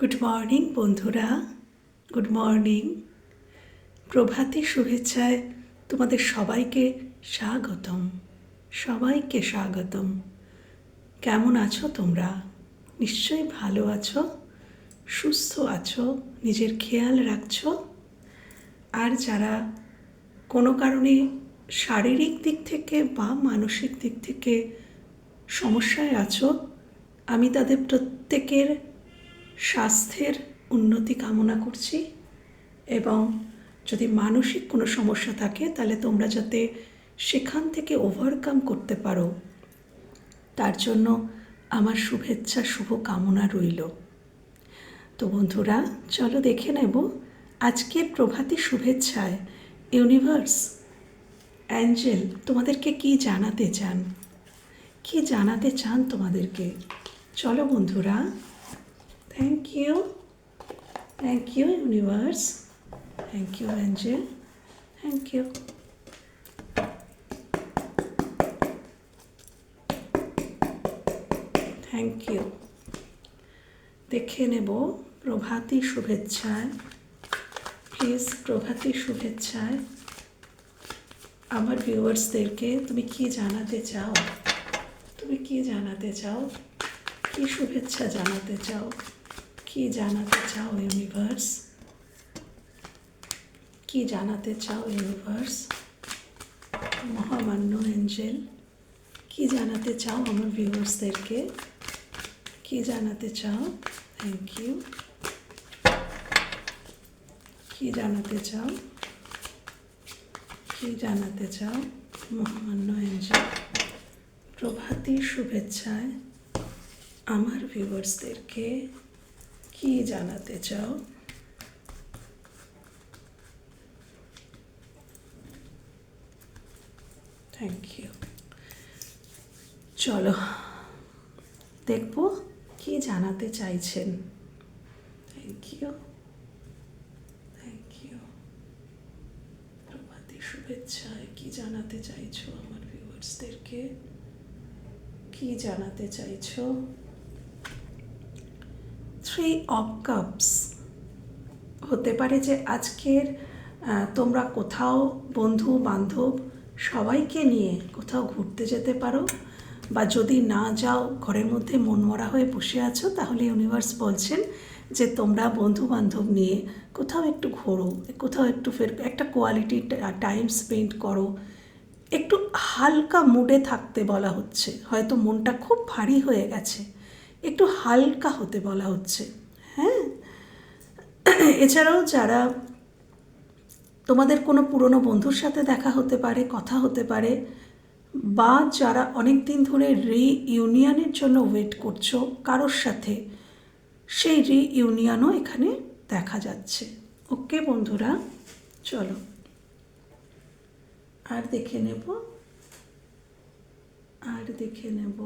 Good morning বন্ধুরা। Good morning প্রভাতী শুভেচ্ছায় তোমাদের সবাইকে স্বাগতম। সবাইকে স্বাগতম। কেমন আছো তোমরা? নিশ্চয়ই ভালো আছো, সুস্থ আছো, নিজের খেয়াল রাখছো? আর যারা কোনো কারণে শারীরিক দিক থেকে বা মানসিক দিক থেকে সমস্যায় আছো, আমি তাদের প্রত্যেকের স্বাস্থ্যের উন্নতি কামনা করছি এবং যদি মানসিক কোনো সমস্যা থাকে, তাহলে তোমরা যাতে সেখান থেকে ওভারকাম করতে পারো। তার জন্য আমার শুভেচ্ছা শুভ কামনা রইল। তো বন্ধুরা, চলো দেখে নেব আজকের প্রভাতী শুভেচ্ছায় ইউনিভার্স অ্যাঞ্জেল তোমাদেরকে কি জানাতে চান? কি জানাতে চান তোমাদেরকে? চলো বন্ধুরা thank you thank you universe thank you angel thank you thank you দেখে নেব প্রভাতী শুভেচ্ছায়। প্লিজ প্রভাতী শুভেচ্ছায়। আমার ভিউয়ার্সদেরকে তুমি কি জানাতে চাও? তুমি কি জানাতে চাও? কি শুভেচ্ছা জানাতে চাও? কি জানাতে চাও ইউনিভার্স কি জানাতে চাও ইউনিভার্স মহামান্য এঞ্জেল কি জানাতে চাও আমার ভিউয়ার্সদেরকে কি জানাতে চাও? থ্যাংক ইউ কি জানাতে চাও? কি জানাতে চাও? মহামান্য এঞ্জেল প্রভাতী শুভেচ্ছায় আমার ভিউয়ার্সদেরকে কি জানাতে চাও? থ্যাংক ইউ চলো, দেখব কি জানাতে চাইছেন। থ্যাংক ইউ থ্যাংক ইউ প্রভাতী শুভেচ্ছায় কি জানাতে চাইছো আমার ভিউয়ার্সদেরকে কি জানাতে চাইছো? Three of cups. হতে পারে যে আজকের তোমরা কোথাও বন্ধু, বান্ধব সবাইকে নিয়ে কোথাও ঘুরতে যেতে পারো বা যদি না যাও, ঘরের মধ্যে মনমরা হয়ে বসে আছো, তাহলে ইউনিভার্স বলছেন যে তোমরা বন্ধু বান্ধব নিয়ে কোথাও একটু ঘোরো, কোথাও একটু ফের একটা কোয়ালিটি টাইম স্পেন্ড করো। একটু হালকা মুডে থাকতে বলা হচ্ছে। হয়তো মনটা খুব ভারী হয়ে গেছে। একটু হালকা হতে বলা হচ্ছে হ্যাঁ? এছাড়াও যারা তোমাদের কোনো পুরনো বন্ধুর সাথে দেখা হতে পারে, কথা হতে পারে, বা যারা অনেক দিন ধরে রি ইউনিয়নের জন্য ওয়েট করছ, কারোর সাথে, সেই রি ইউনিয়নও এখানে দেখা যাচ্ছে। ওকে, বন্ধুরা? চলো। আর দেখে নেব, আর দেখে নেব।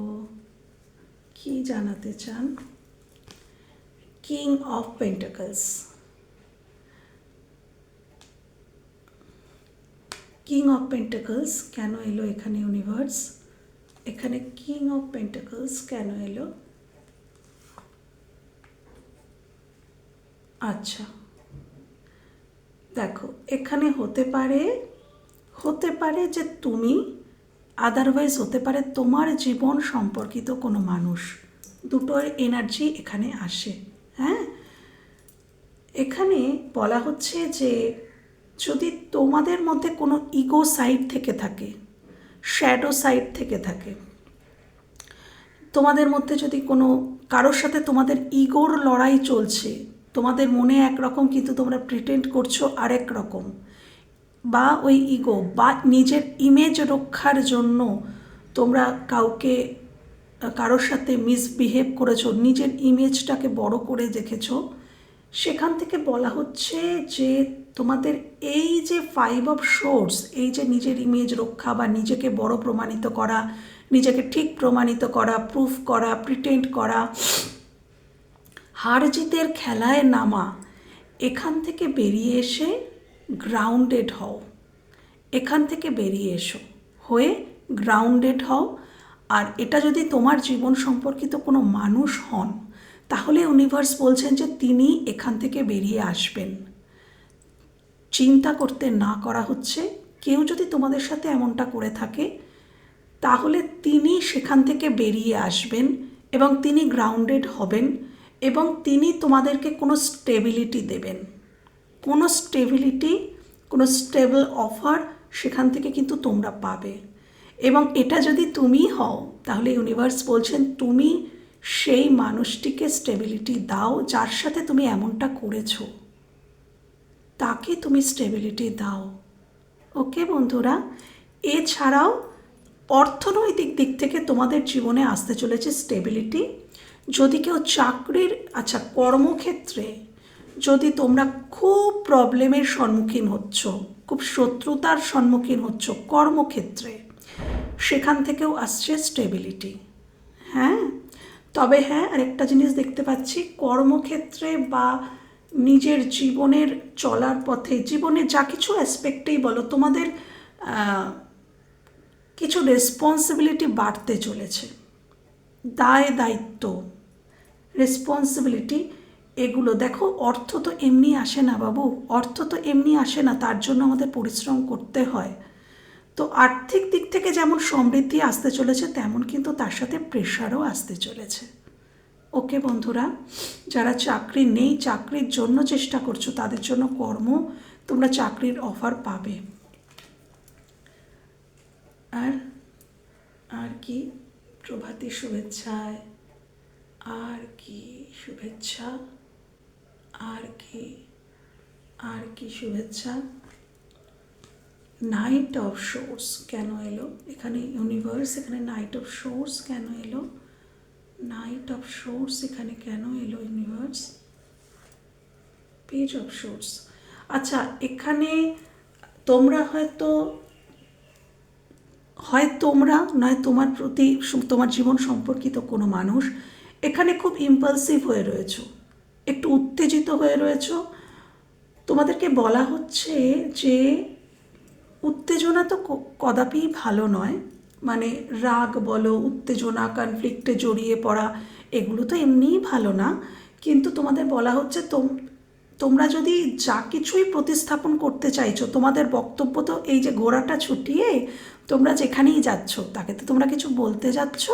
কি জানাতে চান? King of pentacles king of pentacles কেন এলো এখানে ইউনিভার্স এখানে কিং অফ পেন্টাকলস কেন এলো? আচ্ছা। দেখো, এখানে হতে পারে হতে পারে যে তুমি আদারওয়াইজ হতে পারে তোমার জীবন সম্পর্কিত কোনো মানুষ। দুটোর এনার্জি এখানে আসে হ্যাঁ? এখানে বলা হচ্ছে যে যদি তোমাদের মধ্যে কোনো ইগো সাইড থেকে থাকে শ্যাডো সাইড থেকে থাকে, তোমাদের মধ্যে যদি কোনো কারোর সাথে তোমাদের ইগোর লড়াই চলছে, তোমাদের মনে একরকম কিন্তু তোমরা প্রিটেন্ড করছ আরেক রকম। বা ওই ইগো বা নিজের ইমেজ রক্ষার জন্য তোমরা কাউকে, কারোর সাথে মিসবিহেভ করেছ, নিজের ইমেজটাকে বড় করে দেখেছ, সেখান থেকে বলা হচ্ছে যে তোমাদের এই যে ফাইভ অফ সোর্স এই যে নিজের ইমেজ রক্ষা বা নিজেকে বড় প্রমাণিত করা, নিজেকে ঠিক প্রমাণিত করা প্রুফ করা প্রিটেন্ড করা, হার জিতের খেলায় নামা, এখান থেকে বেরিয়ে এসে গ্রাউন্ডেড হও। এখান থেকে বেরিয়ে এসো। হয়ে গ্রাউন্ডেড হও। আর এটা যদি তোমার জীবন সম্পর্কিত কোনো মানুষ হন, তাহলে ইউনিভার্স বলছেন যে তিনি এখান থেকে বেরিয়ে আসবেন। চিন্তা করতে না করা হচ্ছে। কেউ যদি তোমাদের সাথে এমনটা করে থাকে, তাহলে তিনি সেখান থেকে বেরিয়ে আসবেন এবং তিনি গ্রাউন্ডেড হবেন এবং তিনি তোমাদেরকে কোনো স্টেবিলিটি দেবেন। কোনো স্টেবিলিটি কোনো স্টেবল অফার সেখান থেকে কিন্তু তোমরা পাবে। এবং এটা যদি তুমি হও, তাহলে ইউনিভার্স বলছেন তুমি সেই মানুষটিকে স্টেবিলিটি দাও যার সাথে তুমি এমনটা করেছ। তাকে তুমি স্টেবিলিটি দাও। ওকে বন্ধুরা, এছাড়াও অর্থনৈতিক দিক থেকে তোমাদের জীবনে আসতে চলেছে স্টেবিলিটি যদি কেউ চাকরির আচ্ছা কর্মক্ষেত্রে যদি তোমরা খুব প্রবলেমের সম্মুখীন হচ্ছ, খুব শত্রুতার সম্মুখীন হচ্ছ কর্মক্ষেত্রে, সেখান থেকেও আসছে স্টেবিলিটি হ্যাঁ? তবে হ্যাঁ আরেকটা জিনিস দেখতে পাচ্ছি, কর্মক্ষেত্রে বা নিজের জীবনের চলার পথে, জীবনে যা কিছু অ্যাসপেক্টেই বলো, তোমাদের কিছু রেসপন্সিবিলিটি বাড়তে চলেছে। দায় দায়িত্ব রেসপন্সিবিলিটি এগুলো দেখো, অর্থ তো এমনি আসে না বাবু। অর্থ তো এমনি আসে না, তার জন্য আমাদের পরিশ্রম করতে হয়। তো আর্থিক দিক থেকে যেমন সমৃদ্ধি আসতে চলেছে, তেমন কিন্তু তার সাথে প্রেশারও আসতে চলেছে। ওকে বন্ধুরা, যারা চাকরি নেই, চাকরির জন্য চেষ্টা করছ, তাদের জন্য কর্ম তোমরা চাকরির অফার পাবে। আর আর কি? প্রভাতী শুভেচ্ছায়। আর কি শুভেচ্ছা? আর কি আর কি শুভেচ্ছা। নাইট অফ শোর্স কেন এলো? এখানে ইউনিভার্স এখানে নাইট অফ শোর্স কেন এলো? নাইট অফ শোর্স এখানে কেন এলো ইউনিভার্স পেজ অফ শোর্স আচ্ছা এখানে তোমরা হয়তো, হয় তোমরা, নয় তোমার প্রতি তোমার জীবন সম্পর্কিত কোনো মানুষ, এখানে খুব ইম্পালসিভ হয়ে রয়েছো। একটু উত্তেজিত হয়ে রয়েছো? তোমাদেরকে বলা হচ্ছে যে, উত্তেজনা তো ক- কদাপিই ভালো নয়। মানে রাগ বলো, উত্তেজনা কনফ্লিক্টে জড়িয়ে পড়া, এগুলো তো এমনিই ভালো না। কিন্তু তোমাদের বলা হচ্ছে তোম, তোমরা যদি যা কিছুই প্রতিস্থাপন করতে চাইছো, তোমাদের বক্তব্য তো এই যে ঘোড়াটা ছুটিয়ে তোমরা যেখানেই যাচ্ছ, তাকে তো তোমরা কিছু বলতে যাচ্ছ?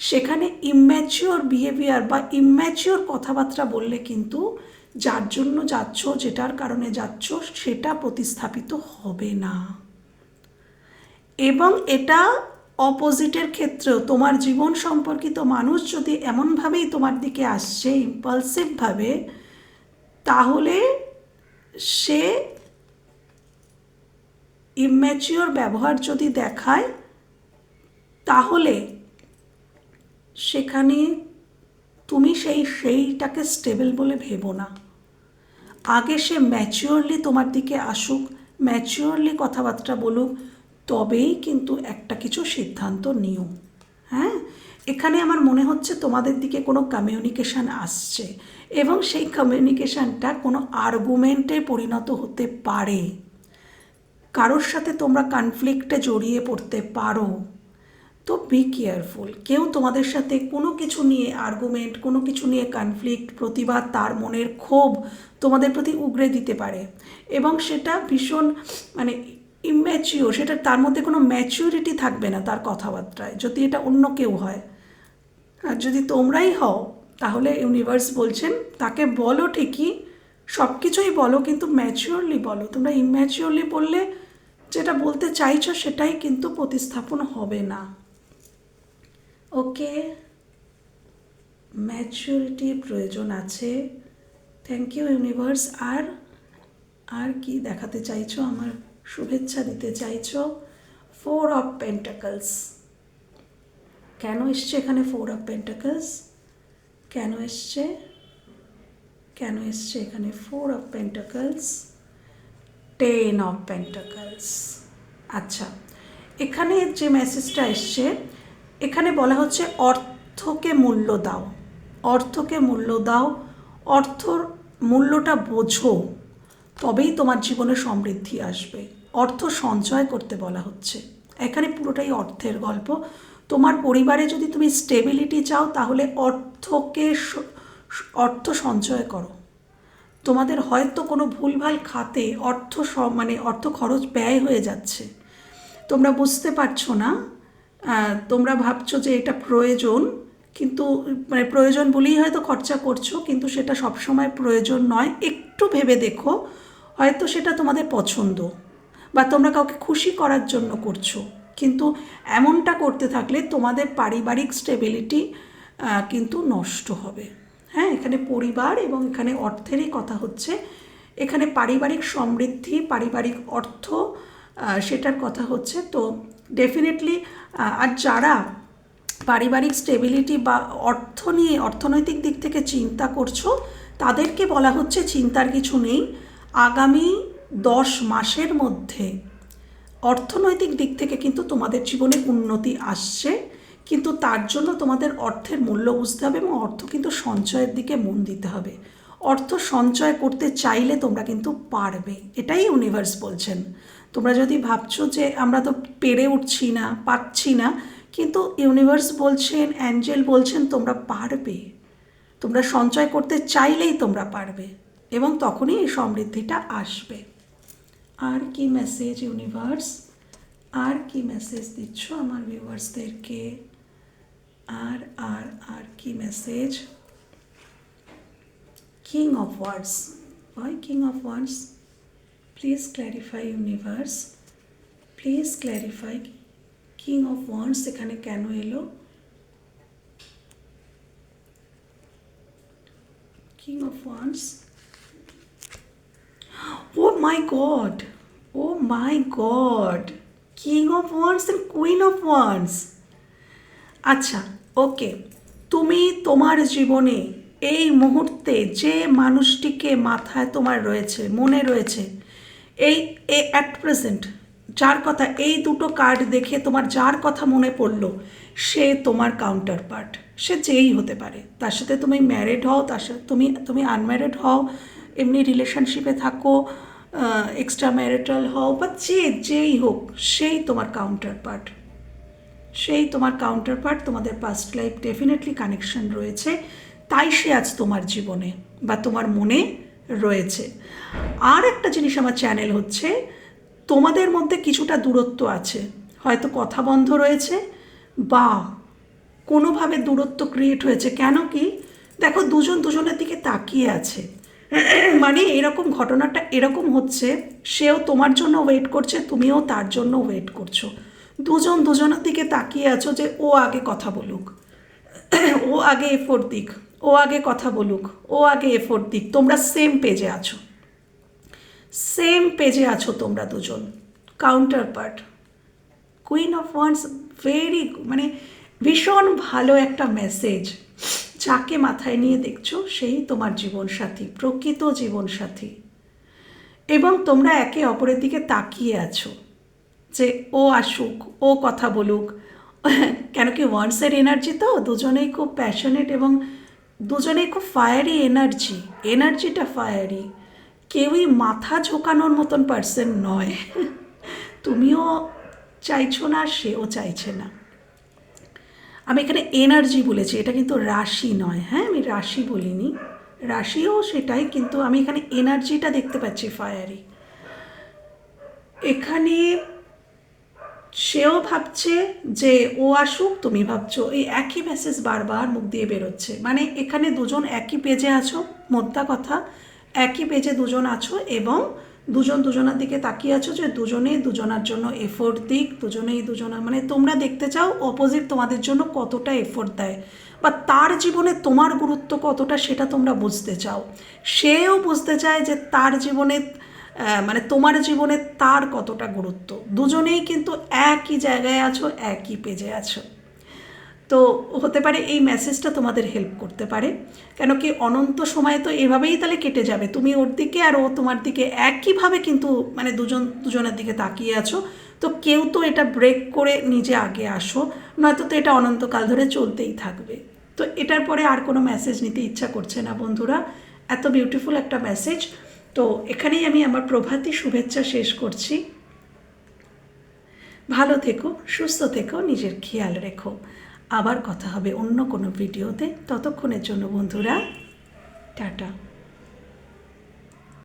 সেখানে ইম্যাচিওর বিহেভিয়ার বা ইম্যাচিওর কথাবার্তা বললে কিন্তু যার জন্য যাচ্ছ, যেটার কারণে যাচ্ছ, সেটা প্রতিস্থাপিত হবে না। এবং এটা অপোজিটের ক্ষেত্রেও তোমার জীবন সম্পর্কিত মানুষ যদি এমনভাবেই তোমার দিকে আসছে ইম্পালসিভভাবে তাহলে সে ইম্যাচিওর ব্যবহার যদি দেখায়, তাহলে সেখানে তুমি সেই, সেইটাকে স্টেবল বলে ভেবো না। আগে সে ম্যাচিওরলি তোমার দিকে আসুক ম্যাচিওরলি কথাবার্তা বলুক, তবেই কিন্তু একটা কিছু সিদ্ধান্ত নিও। হ্যাঁ? এখানে আমার মনে হচ্ছে তোমাদের দিকে কোনো কমিউনিকেশান আসছে এবং সেই কমিউনিকেশানটা কোনো আর্গুমেন্টে পরিণত হতে পারে। কারোর সাথে তোমরা কনফ্লিক্টে জড়িয়ে পড়তে পারো। তো বি কেয়ারফুল কেউ তোমাদের সাথে কোনো কিছু নিয়ে আর্গুমেন্ট কোনো কিছু নিয়ে কনফ্লিক্ট প্রতিবাদ, তার মনের ক্ষোভ তোমাদের প্রতি উগরে দিতে পারে। এবং সেটা ভীষণ মানে ইম্যাচিওর সেটা তার মধ্যে কোনো ম্যাচিউরিটি থাকবে না তার কথাবার্তায়, যদি এটা অন্য কেউ হয়। আর যদি তোমরাই হও, তাহলে ইউনিভার্স বলছেন, তাকে বলো ঠিকই সব কিছুই বলো, কিন্তু ম্যাচিওরলি বলো। তোমরা ইম্যাচিওরলি বললে, যেটা বলতে চাইছো সেটাই কিন্তু প্রতিস্থাপন হবে না। ওকে ম্যাচুরিটির প্রয়োজন আছে। থ্যাংক ইউ ইউনিভার্স আর আর কি দেখাতে চাইছো? আমার শুভেচ্ছা দিতে চাইছো? ফোর অফ পেন্টাকলস কেন এসছে এখানে ফোর অফ পেন্টাকলস কেন এসছে? কেন এসছে এখানে four of pentacles ten of pentacles আচ্ছা এখানে যে মেসেজটা এসছে এখানে বলা হচ্ছে অর্থকে মূল্য দাও। অর্থকে মূল্য দাও। অর্থর মূল্যটা বোঝো, তবেই তোমার জীবনে সমৃদ্ধি আসবে। অর্থ সঞ্চয় করতে বলা হচ্ছে। এখানে পুরোটাই অর্থের গল্প। তোমার পরিবারে যদি তুমি স্টেবিলিটি চাও, তাহলে অর্থকে অর্থ সঞ্চয় করো। তোমাদের হয়তো কোনো ভুলভাল খাতে অর্থ মানে অর্থ খরচ ব্যয় হয়ে যাচ্ছে। তোমরা বুঝতে পারছ না? তোমরা ভাবছ যে এটা প্রয়োজন, কিন্তু মানে প্রয়োজন বলেই হয়তো খরচা করছ, কিন্তু সেটা সবসময় প্রয়োজন নয়। একটু ভেবে দেখো, হয়তো সেটা তোমাদের পছন্দ বা তোমরা কাউকে খুশি করার জন্য করছ। কিন্তু এমনটা করতে থাকলে তোমাদের পারিবারিক স্টেবিলিটি কিন্তু নষ্ট হবে। হ্যাঁ এখানে পরিবার এবং এখানে অর্থেরই কথা হচ্ছে। এখানে পারিবারিক সমৃদ্ধি, পারিবারিক অর্থ সেটার কথা হচ্ছে। তো ডেফিনেটলি আর যারা পারিবারিক স্টেবিলিটি বা অর্থ নিয়ে, অর্থনৈতিক দিক থেকে চিন্তা করছ, তাদেরকে বলা হচ্ছে চিন্তার কিছু নেই। আগামী দশ মাসের মধ্যে অর্থনৈতিক দিক থেকে কিন্তু তোমাদের জীবনে উন্নতি আসছে, কিন্তু তার জন্য তোমাদের অর্থের মূল্য বুঝতে হবে এবং অর্থ কিন্তু সঞ্চয়ের দিকে মন দিতে হবে। অর্থ সঞ্চয় করতে চাইলে তোমরা কিন্তু পারবে। এটাই ইউনিভার্স বলছেন। তোমরা যদি ভাবছ যে আমরা তো পেরে উঠছি না পাচ্ছি না, কিন্তু ইউনিভার্স বলছেন অ্যাঞ্জেল বলছেন, তোমরা পারবে। তোমরা সঞ্চয় করতে চাইলেই তোমরা পারবে এবং তখনই এই সমৃদ্ধিটা আসবে। আর কি মেসেজ ইউনিভার্স আর কি মেসেজ দিচ্ছ আমার ভিউয়ার্সদেরকে আর আর আর কি মেসেজ কিং অফ ওয়ার্ডস হয় king of wands please clarify universe please clarify king of wands এখানে কেন এলো? King of wands O my god O my god king of wands and queen of wands আচ্ছা ওকে তুমি তোমার জীবনে এই মুহূর্তে যে মানুষটিকে মাথায় তোমার রয়েছে, মনে রয়েছে এই অ্যাট প্রেজেন্ট যার কথা, এই দুটো কার্ড দেখে তোমার যার কথা মনে পড়ল, সে তোমার কাউন্টার পার্ট সে যেই হতে পারে। তার সাথে তুমি ম্যারিড হও, তার সাথে তুমি তুমি আনম্যারিড হও, এমনি রিলেশনশিপে থাকো এক্সট্রা ম্যারিটাল হও, বা যে, যেই হোক, সেই তোমার কাউন্টার পার্ট সেই তোমার কাউন্টার পার্ট তোমাদের পাস্ট লাইফ ডেফিনেটলি কানেকশন রয়েছে। তাই সে আজ তোমার জীবনে, বা তোমার মনে রয়েছে। আর একটা জিনিস আমার চ্যানেল হচ্ছে, তোমাদের মধ্যে কিছুটা দূরত্ব আছে। হয়তো কথা বন্ধ রয়েছে বা কোনোভাবে দূরত্ব ক্রিয়েট হয়েছে। কেন কি? দেখো, দুজন দুজনের দিকে তাকিয়ে আছে। মানে এরকম ঘটনাটা এরকম হচ্ছে, সেও তোমার জন্য ওয়েট করছে, তুমিও তার জন্য ওয়েট করছ। দুজন দুজনের দিকে তাকিয়ে আছো যে ও আগে কথা বলুক। ও আগে এফোর্ট দিক। ও আগে কথা বলুক, ও আগে এফোর্ট দিক, তোমরা সেম পেজে আছো। সেম পেজে আছো তোমরা দুজন। Counterpart queen of wands very মানে ভীষণ ভালো একটা মেসেজ যাকে মাথায় নিয়ে দেখছ, সেই তোমার জীবনসাথী, প্রকৃত জীবনসাথী। এবং তোমরা একে অপরের দিকে তাকিয়ে আছো, যে ও আসুক, ও কথা বলুক। কেন কি ওয়ান্সের এনার্জি তো, দুজনেই খুব প্যাশনেট এবং দুজনেই খুব ফায়ারি এনার্জি এনার্জিটা ফায়ারি কেউই মাথা ঝোকানোর মতন পার্সন নয়। তুমিও চাইছো না, সেও চাইছে না। আমি এখানে এনার্জি বলেছি, এটা কিন্তু রাশি নয়। হ্যাঁ আমি রাশি বলিনি। রাশিও সেটাই, কিন্তু আমি এখানে এনার্জিটা দেখতে পাচ্ছি ফায়ারি এখানে সেও ভাবছে যে ও আসুক, তুমি ভাবছ। এই একই মেসেজ বারবার মুখ দিয়ে বেরোচ্ছে। মানে এখানে দুজন একই পেজে আছো, মোদ্দা কথা। একই পেজে দুজন আছো এবং দুজন দুজনের দিকে তাকিয়ে আছো যে দুজনেই দুজনার জন্য এফোর্ট দিক, দুজনেই দুজনা মানে তোমরা দেখতে চাও অপোজিট তোমাদের জন্য কতটা এফোর্ট দেয়। বা তার জীবনে তোমার গুরুত্ব কতটা সেটা তোমরা বুঝতে চাও। সেও বুঝতে চায় যে তার জীবনে মানে তোমার জীবনে তার কতটা গুরুত্ব? দুজনেই কিন্তু একই জায়গায় আছো, একই পেজে আছো। তো হতে পারে এই মেসেজটা তোমাদের হেল্প করতে পারে। কেন কি অনন্ত সময় তো এভাবেই তাহলে কেটে যাবে। তুমি ওর দিকে আর ও তোমার দিকে একইভাবে কিন্তু মানে দুজন, দুজনের দিকে তাকিয়ে আছো। তো কেউ তো এটা ব্রেক করে নিজে আগে আসো, নয়তো তো এটা অনন্তকাল ধরে চলতেই থাকবে। তো এটার পরে আর কোনো মেসেজ নিতে ইচ্ছা করছে না বন্ধুরা। এত বিউটিফুল একটা মেসেজ তো এখানেই আমি আমার প্রভাতী শুভেচ্ছা শেষ করছি। ভালো থেকো, সুস্থ থেকো, নিজের খেয়াল রেখো। আবার কথা হবে অন্য কোনো ভিডিওতে। ততক্ষণের জন্য বন্ধুরা, টাটা।